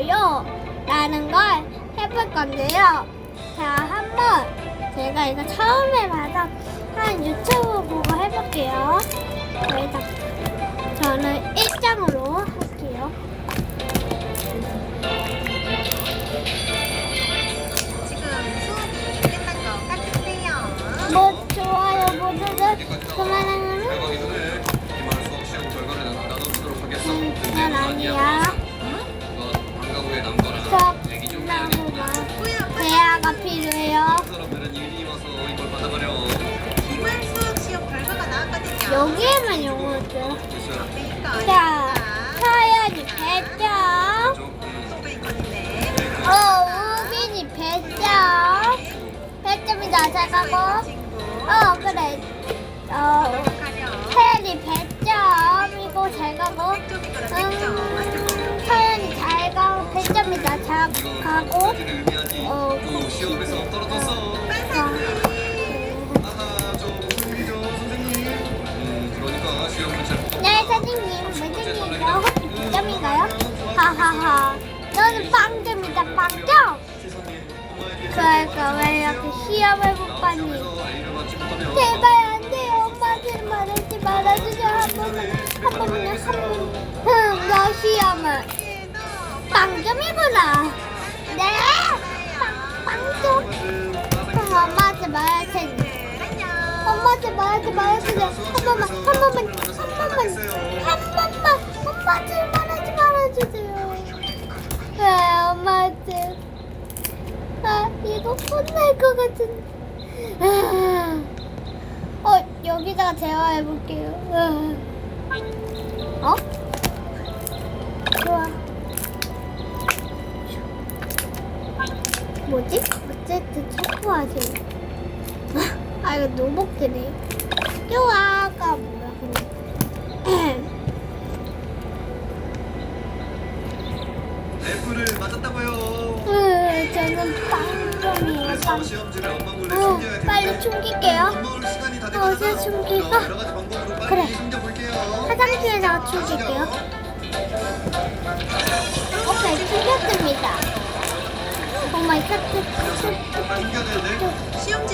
있어요. 라는 걸 해볼 건데요. 자, 한번 제가 이거 처음 해봐서 한 유튜브 보고 해볼게요. 저는 1장으로 할게요. 100점이다, 잘 가고. 친구. 어, 그래. 어. 서연이 100점이고 잘 가고. 음. 서연이 잘 가고 100점이다, 잘 가고. 어, 무슨 일이죠, 선생님? 네, 선생님, 무슨 일이요? 100점인가요? 하하하. 너는 빵점이다, 빵점. 그러니까 왜 이렇게 시험을 못 봤니? 제발 안 돼요. 엄마한테 말하지 말아주세요. 한 번만, 한 번만, 한 번. 응, 너 시험은 빵점이구나. 네? 빵, 빵점. 그럼 엄마한테 테니. 엄마한테 말하지 말아주세요. 한 번만, 한 번만, 한 번만, 한 번만. 엄마한테 말하지 말아주세요. 왜 엄마한테? 아, 이거 혼날 것 같은. 아. 어, 여기다가 대화해 볼게요. 아. 어? 좋아. 뭐지? 어쨌든 체크하세요. 아, 이거 노복드네. 좋아가 뭐야, 근데. F를 맞았다고요. 으, 저는 빵점이에요, 빵. 어, 빨리 숨길게요. 어제 됐잖아. 숨길까? 그래. 화장실에다가 숨길게요. 오케이, 숨겼습니다. 오 마이 갓. 시험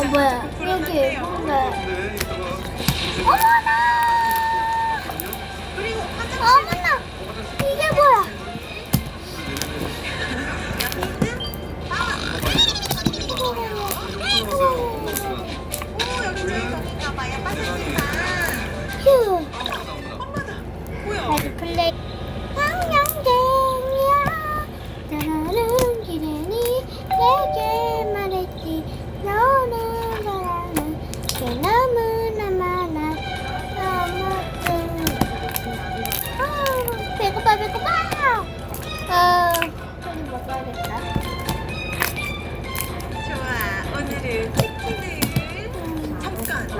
어, 뭐야. 여기 뭔가. 어머나! 어머나!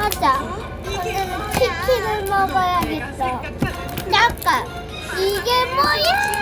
맞아. 오늘은 치킨을 먹어야겠어. 잠깐. 이게 뭐야?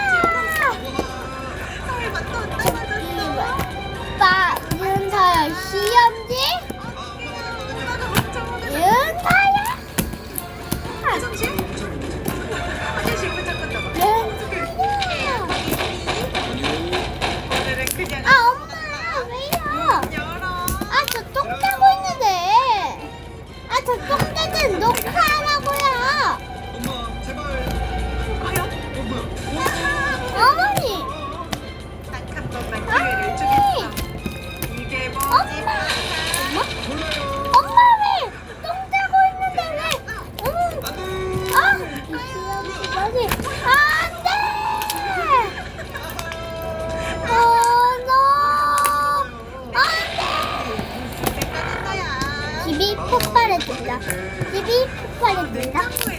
같은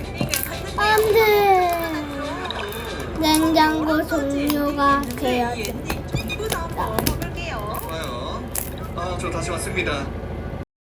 안 돼. 냉장고 종료가 먹어볼게요. 좋아요. 아, 저 다시 왔습니다.